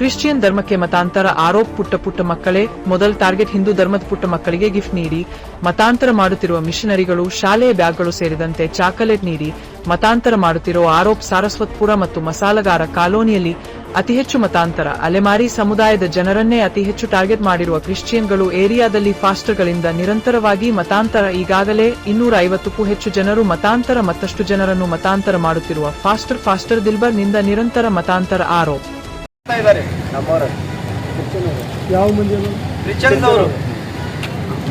Christian ಧರ್ಮಕ್ಕೆ ಮತಾಂತರ, ಆರೋಪ್ ಪುಟ್ಟ ಪುಟ್ಟ ಮಕ್ಕಳೇ, ಮೊದಲ ಟಾರ್ಗೆಟ್ ಹಿಂದೂ ಧರ್ಮದ ಪುಟ್ಟ ಮಕ್ಕಳಿಗೆ ಗಿಫ್ಟ್ ನೀಡಿ, ಮತಾಂತರ ಮಾಡುತ್ತಿರುವ ಮಿಷನರಿಗಳು ಶಾಲೆಯ ಬ್ಯಾಗ್ಗಳು ಸೇರಿದಂತೆ ಚಾಕಲೇಟ್ ನೀಡಿ, ಮತಾಂತರ ಮಾಡುತ್ತಿರುವ ಆರೋಪ್ ಸಾರಸ್ವತ್ಪುರ ಮತ್ತು ಮಸಾಲಗಾರ ಕಾಲೋನಿಯಲ್ಲಿ ಅತಿ ಹೆಚ್ಚು ಮತಾಂತರ. ಅಲೆಮಾರಿ ಸಮುದಾಯದ ಜನರನ್ನೇ ಅತಿ ಹೆಚ್ಚು ಟಾರ್ಗೆಟ್ ಮಾಡಿರುವ ಕ್ರಿಶ್ಚಿಯನ್ಗಳು ಏರಿಯಾದಲ್ಲಿ ಫಾಸ್ಟರ್ಗಳಿಂದ ನಿರಂತರವಾಗಿ ಮತಾಂತರ, ಈಗಾಗಲೇ ಇನ್ನೂರ ಐವತ್ತಕ್ಕೂ ಹೆಚ್ಚು ಜನರು ಮತಾಂತರ, ಮತ್ತಷ್ಟು ಜನರನ್ನು ಮತಾಂತರ ಮಾಡುತ್ತಿರುವ ಫಾಸ್ಟರ್ ಫಾಸ್ಟರ್ ದಿಲ್ಬರ್ನಿಂದ ನಿರಂತರ ಮತಾಂತರ ಆರೋಪ್. ಇದ್ದಾರೆ. ನಮ್ಮವರು. ಯಾವ ಅವರು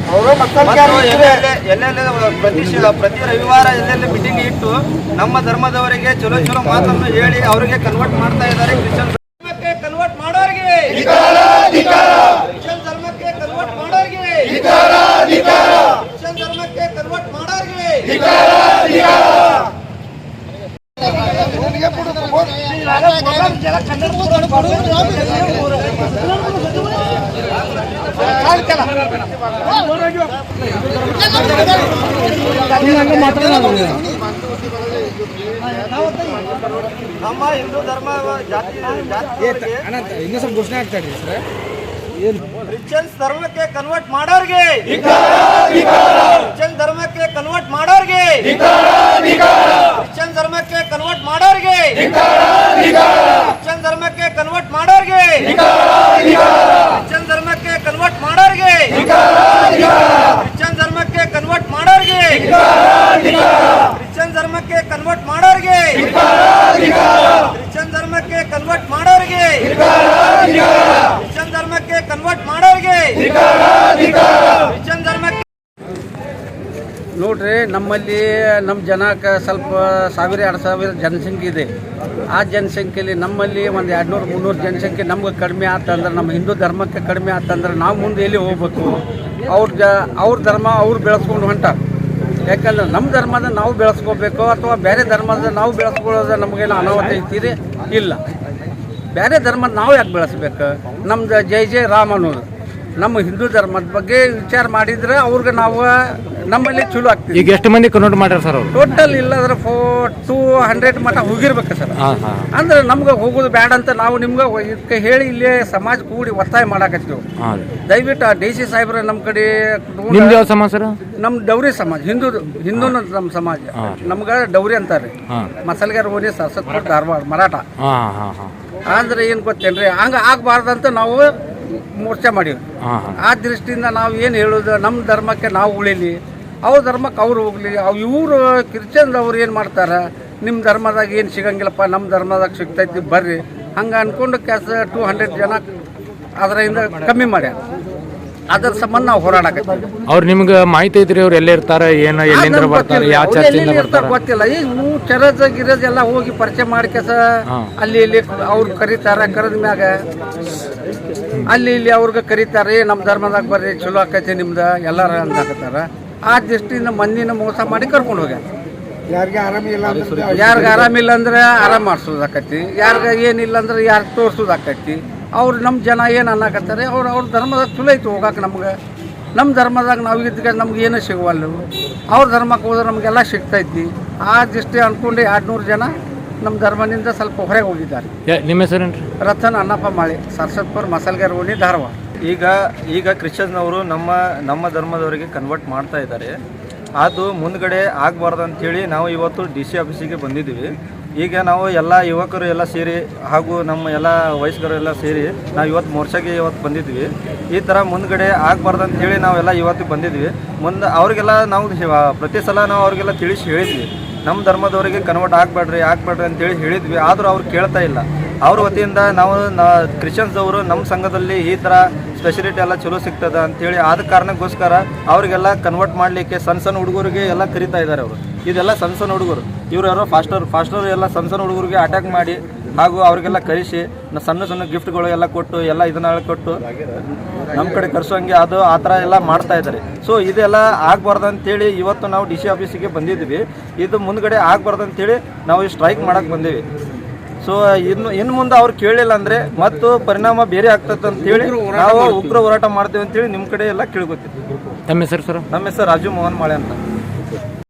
ಅವರು ಮಕ್ಕಳು ಮತ್ತು ಎಲ್ಲೆಲ್ಲಿ ಎಲ್ಲೆಲ್ಲಿ ಪ್ರತಿ ಪ್ರತಿ ರವಿವಾರ ಎಲ್ಲೆಲ್ಲಿ ಮೀಟಿಂಗ್ ಇಟ್ಟು ನಮ್ಮ ಧರ್ಮದವರಿಗೆ ಚಲೋ ಚಲೋ ಮಾತನ್ನು ಹೇಳಿ ಅವರಿಗೆ ಕನ್ವರ್ಟ್ ಮಾಡ್ತಾ ಇದ್ದಾರೆ ಕ್ರಿಶ್ಚಿಯನ್ ಧರ್ಮಕ್ಕೆ ಕನ್ವರ್ಟ್ ಮಾಡೋರಿಗೆ ಕ್ರಿಶ್ಚಿಯನ್ ಧರ್ಮಕ್ಕೆ ಕನ್ವರ್ಟ್ ಮಾಡೋರಿಗೆ ಕ್ರಿಶ್ಚಿಯನ್ ಧರ್ಮಕ್ಕೆ ಕನ್ವರ್ಟ್ ಮಾಡೋರಿಗೆ ನಮ್ಮ ಹಿಂದೂ ಧರ್ಮ ಜಾತಿ ಜಾತಿ ಇನ್ನೂ ಸ್ವಲ್ಪ ಘೋಷಣೆ ಆಗ್ತಾ ಇದ್ರಿ ಸರ್ ಕ್ರಿಶ್ಚಿಯನ್ಸ್ ಧರ್ಮಕ್ಕೆ ಕನ್ವರ್ಟ್ ಮಾಡೋರ್ಗೆ ಕ್ರಿಶ್ಚಿಯನ್ ಧರ್ಮಕ್ಕೆ ಕನ್ವರ್ಟ್ ಮಾಡೋರ್ಗೆ ಕ್ರಿಶ್ಚಿಯನ್ ಧರ್ಮಕ್ಕೆ ಕನ್ವರ್ಟ್ ಮಾಡೋರ್ಗೆ ಕ್ರಿಶ್ಚಿಯನ್ ಧರ್ಮಕ್ಕೆ ಕನ್ವರ್ಟ್ ಮಾಡೋರ್ಗೆ ಕ್ರಿಶ್ಚಿಯನ್ ಧರ್ಮಕ್ಕೆ ಕನ್ವರ್ಟ್ ಮಾಡೋರ್ಗೆ ಕ್ರಿಶ್ಚಿಯನ್ ಧರ್ಮಕ್ಕೆ ಕನ್ವರ್ಟ್ ಮಾಡೋರ್ಗೆ ಕ್ರಿಶ್ಚಿಯನ್ ಧರ್ಮಕ್ಕೆ ಕನ್ವರ್ಟ್ ಮಾಡೋರ್ಗೆ ಕ್ರಿಶ್ಚಿಯನ್ ಧರ್ಮಕ್ಕೆ ಕನ್ವರ್ಟ್ ಮಾಡೋರ್ಗೆ ಕ್ರಿಶ್ಚಿಯನ್ ಧರ್ಮಕ್ಕೆ ಕನ್ವರ್ಟ್ ಮಾಡೋರ್ಗೆ ಕ್ರಿಶ್ಚಿಯನ್ ಧರ್ಮಕ್ಕೆ ನೋಡ್ರಿ, ನಮ್ಮಲ್ಲಿ ನಮ್ಮ ಜನಕ್ಕೆ ಸ್ವಲ್ಪ ಸಾವಿರ, ಎರಡು ಸಾವಿರ ಜನಸಂಖ್ಯೆ ಇದೆ. ಆ ಜನಸಂಖ್ಯೆಯಲ್ಲಿ ನಮ್ಮಲ್ಲಿ ಒಂದು ಎರಡು ನೂರು ಮುನ್ನೂರು ಜನಸಂಖ್ಯೆ ನಮ್ಗೆ ಕಡಿಮೆ ಆತಂದ್ರೆ ನಮ್ಮ ಹಿಂದೂ ಧರ್ಮಕ್ಕೆ ಕಡಿಮೆ ಆತಂದ್ರೆ ನಾವು ಮುಂದೆ ಎಲ್ಲಿ ಹೋಗ್ಬೇಕು? ಅವ್ರ ಜ, ಅವ್ರ ಧರ್ಮ ಅವ್ರು ಬೆಳೆಸ್ಕೊಂಡು ಹೊಂಟ. ಯಾಕಂದ್ರೆ ನಮ್ಮ ಧರ್ಮದ ನಾವು ಬೆಳೆಸ್ಕೋಬೇಕು ಅಥವಾ ಬೇರೆ ಧರ್ಮದ ನಾವು ಬೆಳೆಸ್ಕೊಳ್ಳೋದು ನಮಗೇನು ಅನಾಹುತ ಐತಿರಿ? ಇಲ್ಲ. ಬೇರೆ ಧರ್ಮದ ನಾವು ಯಾಕೆ ಬೆಳೆಸ್ಬೇಕು? ನಮ್ದು ಜೈ ಜೈ ರಾಮ ಅನ್ನೋದು. ನಮ್ಮ ಹಿಂದೂ ಧರ್ಮದ ಬಗ್ಗೆ ವಿಚಾರ ಮಾಡಿದ್ರೆ ಅವ್ರಿಗೆ ನಾವು ನಮ್ಮಲ್ಲಿ ಚಲೋ ಆಗ್ತೀವಿ. ಈಗ ಎಷ್ಟು ಮಂದಿ ಕನ್ವರ್ಟ್ ಮಾಡ್ಯಾರ ಸರ್ ಅವ್ರು? ಟೋಟಲ್ ಇಲ್ಲದ್ರೆ ಫೋ ಟೂ ಹಂಡ್ರೆಡ್ ಮಟ ಹೋಗಿರ್ಬೇಕು ಸರ್ ಹಾಂ ಹಾಂ. ಅಂದ್ರೆ ನಮ್ಗೆ ಹೋಗೋದು ಬೇಡ ಅಂತ ನಾವು ನಿಮ್ಗೆ ಇದಕ್ಕೆ ಹೇಳಿ ಇಲ್ಲಿ ಸಮಾಜ ಕೂಡಿ ಒತ್ತಾಯ ಮಾಡಾಕತ್ತೀವಿ ದಯವಿಟ್ಟು ಆ ಡಿ ಸಿ ಸಾಹೇಬ್ರ ನಮ್ಮ ಕಡೆ ನಿಮ್ದು ಯಾವ ಸಮಾಜ ಸರ್ ನಮ್ಮ ಡೌರಿ ಸಮಾಜ ಹಿಂದೂ ಹಿಂದೂ ನಮ್ಮ ಸಮಾಜ. ನಮ್ಗೆ ಡೌರಿ ಅಂತಾರೆ. ಮಸಲ್ಗಾರ ಓಣಿ ಸರ್ಸತ್ ಧಾರವಾಡ ಮರಾಠ. ಹಾಂ ಹಾಂ ಹಾಂ. ಅಂದ್ರೆ ಏನು ಗೊತ್ತೇನ್ರಿ ಹಂಗೆ ಆಗ್ಬಾರ್ದಂತ ನಾವು ಮೋರ್ಚೆ ಮಾಡೀವಿ ಹಾಂ ಹಾಂ. ಆ ದೃಷ್ಟಿಯಿಂದ ನಾವು ಏನು ಹೇಳೋದು ನಮ್ಮ ಧರ್ಮಕ್ಕೆ ನಾವು ಉಳಿಲಿ ಅವ್ರ ಧರ್ಮಕ್ಕೆ ಅವ್ರು ಹೋಗ್ಲಿ ಅವ್ ಇವರು ಕ್ರಿಶ್ಚಿಯನ್ದವ್ರು ಏನು ಮಾಡ್ತಾರೆ ನಿಮ್ಮ ಧರ್ಮದಾಗ ಏನು ಸಿಗಂಗಿಲ್ಲಪ್ಪ ನಮ್ಮ ಧರ್ಮದಾಗ ಸಿಗ್ತೈತಿ ಬರ್ರಿ. ಹಂಗೆ ಅಂದ್ಕೊಂಡು ಕೆಲಸ ಟೂ ಹಂಡ್ರೆಡ್ ಜನ ಅದರಿಂದ ಕಮ್ಮಿ ಮಾಡ್ಯಾರ. ಅದ್ರ ಸಂಬಂಧ ನಾವು ಹೋರಾಡಕತ್ತೀವಿ. ಅವ್ರು ನಿಮ್ಗೆ ಮಾಹಿತಿ ಐತ್ರಿ ಅವ್ರು ಎಲ್ಲಿ ಇರ್ತಾರೆ ಏನು ಎಲ್ಲಿಂದ ಬರ್ತಾರೆ ಗೊತ್ತಿಲ್ಲ. ಯಾವ ಚರ್ಚಿಂದ ಬರ್ತಾರೆ? ಗೊತ್ತಿಲ್ಲ. ಈಗ ನೀವು ಚರಜ ಗಿರಜ್ ಎಲ್ಲ ಹೋಗಿ ಪರಿಚಯ ಮಾಡ್ಕೆಸ ಹಾಂ. ಅಲ್ಲಿ ಇಲ್ಲಿ ಅವ್ರು ಕರೀತಾರ ಕರೆದ ಮ್ಯಾಗ ಅಲ್ಲಿ ಇಲ್ಲಿ ಅವ್ರಿಗೆ ಕರೀತಾರೆ "ಏ, ನಮ್ಮ ಧರ್ಮದಾಗ ಬರ್ರಿ ಚಲೋ ಆಕೈತಿ ನಿಮ್ದು ಎಲ್ಲಾರ ಅಂದಾಕತ್ತಾರ. ಆ ದೃಷ್ಟಿಯಿಂದ ಮಂದಿನ ಮೋಸ ಮಾಡಿ ಕರ್ಕೊಂಡು ಹೋಗ್ಯಾರ. ಯಾರಿಗೆ ಆರಾಮಿಲ್ಲ ಅಂದ್ರೆ ಯಾರಿಗೆ ಆರಾಮಿಲ್ಲ ಅಂದ್ರೆ ಆರಾಮ್ ಮಾಡ್ಸೋದಾಕೈತಿ ಯಾರ್ಗ ಏನಿಲ್ಲ ಅಂದ್ರೆ ಯಾರು ತೋರ್ಸೋದಾಕೈತಿ. ಅವ್ರು ನಮ್ಮ ಜನ ಏನು ಅನ್ನಕತ್ತಾರೆ ಅವ್ರು ಅವ್ರ ಧರ್ಮದಾಗ ಚಲೋ ಐತಿ ಹೋಗಾಕ ನಮ್ಗೆ ನಮ್ಮ ಧರ್ಮದಾಗ ನಾವು ಇದ್ದಾಗ ನಮ್ಗೆ ಏನೂ ಸಿಗುವಲ್ಲ ಅವ್ರ ಧರ್ಮಕ್ಕೆ ಹೋದ್ರೆ ನಮಗೆಲ್ಲ ಸಿಗ್ತೈತಿ. ಆ ದೃಷ್ಟಿ ಅಂದ್ಕೊಂಡು ಎರಡು ನೂರು ಜನ ನಮ್ಮ ಧರ್ಮದಿಂದ ಸ್ವಲ್ಪ ಹೊರಗೆ ಹೋಗಿದ್ದಾರೆ. ಯಾ- ನಿಮ್ಮ ಹೆಸರೇನ್ರಿ? ರತನ್ ಅನ್ನಪ್ಪ ಮಾಳಿ ಸರ್ಸತ್ಪುರ್ ಮಸಾಲ್ಗೆ ಓಣಿ ಧಾರವಾಡ. ಈಗ ಈಗ ಕ್ರಿಶ್ಚಿಯನ್ಸ್ನವರು ನಮ್ಮ ನಮ್ಮ ಧರ್ಮದವರಿಗೆ ಕನ್ವರ್ಟ್ ಮಾಡ್ತಾ ಇದ್ದಾರೆ. ಅದು ಮುಂದ್ಗಡೆ ಆಗಬಾರ್ದು ಅಂತೇಳಿ ನಾವು ಇವತ್ತು ಡಿ ಸಿ ಆಫೀಸಿಗೆ ಬಂದಿದ್ದೀವಿ. ಈಗ ನಾವು ಎಲ್ಲ ಯುವಕರು ಎಲ್ಲ ಸೇರಿ ಹಾಗೂ ನಮ್ಮ ಎಲ್ಲ ವಯಸ್ಕರು ಎಲ್ಲ ಸೇರಿ ನಾವು ಇವತ್ತು ಮೋರ್ಚಾಗೆ ಇವತ್ತು ಬಂದಿದ್ವಿ. ಈ ಥರ ಮುಂದ್ಗಡೆ ಆಗಬಾರ್ದು ಅಂತೇಳಿ ನಾವೆಲ್ಲ ಇವತ್ತು ಬಂದಿದ್ವಿ. ಮುಂದೆ ಅವ್ರಿಗೆಲ್ಲ ನಾವು ಪ್ರತಿ ಸಲ ನಾವು ಅವ್ರಿಗೆಲ್ಲ ತಿಳಿಸಿ ಹೇಳಿದ್ವಿ. ನಮ್ಮ ಧರ್ಮದವರಿಗೆ ಕನ್ವರ್ಟ್ ಆಗಬೇಡ್ರಿ ಆಗಬೇಡ್ರಿ ಅಂತೇಳಿ ಹೇಳಿದ್ವಿ. ಆದರೂ ಅವ್ರು ಕೇಳ್ತಾ ಇಲ್ಲ. ಅವ್ರ ವತಿಯಿಂದ ನಾವು ಕ್ರಿಶ್ಚಿಯನ್ಸ್ ಅವರು ನಮ್ಮ ಸಂಘದಲ್ಲಿ ಈ ಥರ ಸ್ಪೆಷಲಿಟಿ ಎಲ್ಲ ಚಲೋ ಸಿಗ್ತದೆ ಅಂತೇಳಿ ಆದ ಕಾರಣಕ್ಕೋಸ್ಕರ ಅವರಿಗೆಲ್ಲ ಕನ್ವರ್ಟ್ ಮಾಡಲಿಕ್ಕೆ ಸಣ್ಣ ಸಣ್ಣ ಹುಡುಗರಿಗೆ ಎಲ್ಲ ಕರಿತಾ ಇದ್ದಾರೆ ಅವರು. ಇದೆಲ್ಲ ಸಣ್ಣ ಸಣ್ಣ ಹುಡುಗರು. ಇವ್ರು ಯಾರೋ ಫಾಸ್ಟರ್ ಫಾಸ್ಟರ್ ಎಲ್ಲ ಸಣ್ಣ ಸಣ್ಣ ಹುಡುಗರಿಗೆ ಅಟ್ಯಾಕ್ ಮಾಡಿ ಹಾಗೂ ಅವರಿಗೆಲ್ಲ ಕರೆಸಿ ನ- ಸಣ್ಣ ಸಣ್ಣ ಗಿಫ್ಟ್ಗಳು ಎಲ್ಲ ಕೊಟ್ಟು ಎಲ್ಲ ಇದನ್ನ ಕೊಟ್ಟು ನಮ್ಮ ಕಡೆ ಕರ್ಸೋಂಗೆ ಅದು ಆ ಥರ ಎಲ್ಲ ಮಾಡ್ತಾ ಇದ್ದಾರೆ. ಸೊ ಇದೆಲ್ಲ ಆಗಬಾರ್ದು ಅಂತೇಳಿ ಇವತ್ತು ನಾವು ಡಿ ಸಿ ಆಫೀಸಿಗೆ ಬಂದಿದ್ದೀವಿ. ಇದು ಮುಂದ್ಗಡೆ ಆಗಬಾರ್ದು ಅಂತೇಳಿ ನಾವು ಸ್ಟ್ರೈಕ್ ಮಾಡೋಕ್ಕೆ ಬಂದೀವಿ. ಸೊ ಇನ್ನು ಇನ್ನು ಮುಂದೆ ಅವ್ರು ಕೇಳಿಲ್ಲ ಅಂದರೆ ಮತ್ತು ಪರಿಣಾಮ ಬೇರೆ ಆಗ್ತದೆ ಅಂತೇಳಿ ನಾವು ಉಗ್ರ ಹೋರಾಟ ಮಾಡ್ತೀವಿ ಅಂತೇಳಿ ನಿಮ್ಮ ಕಡೆ ಎಲ್ಲ ಕೇಳ್ಕೊತೀವಿ. ನಮ್ಮ ಹೆಸರು ಸರ್? ನಮ್ಮ ಹೆಸರು ರಾಜು ಮೋಹನ್ ಮಾಳೆ ಅಂತ.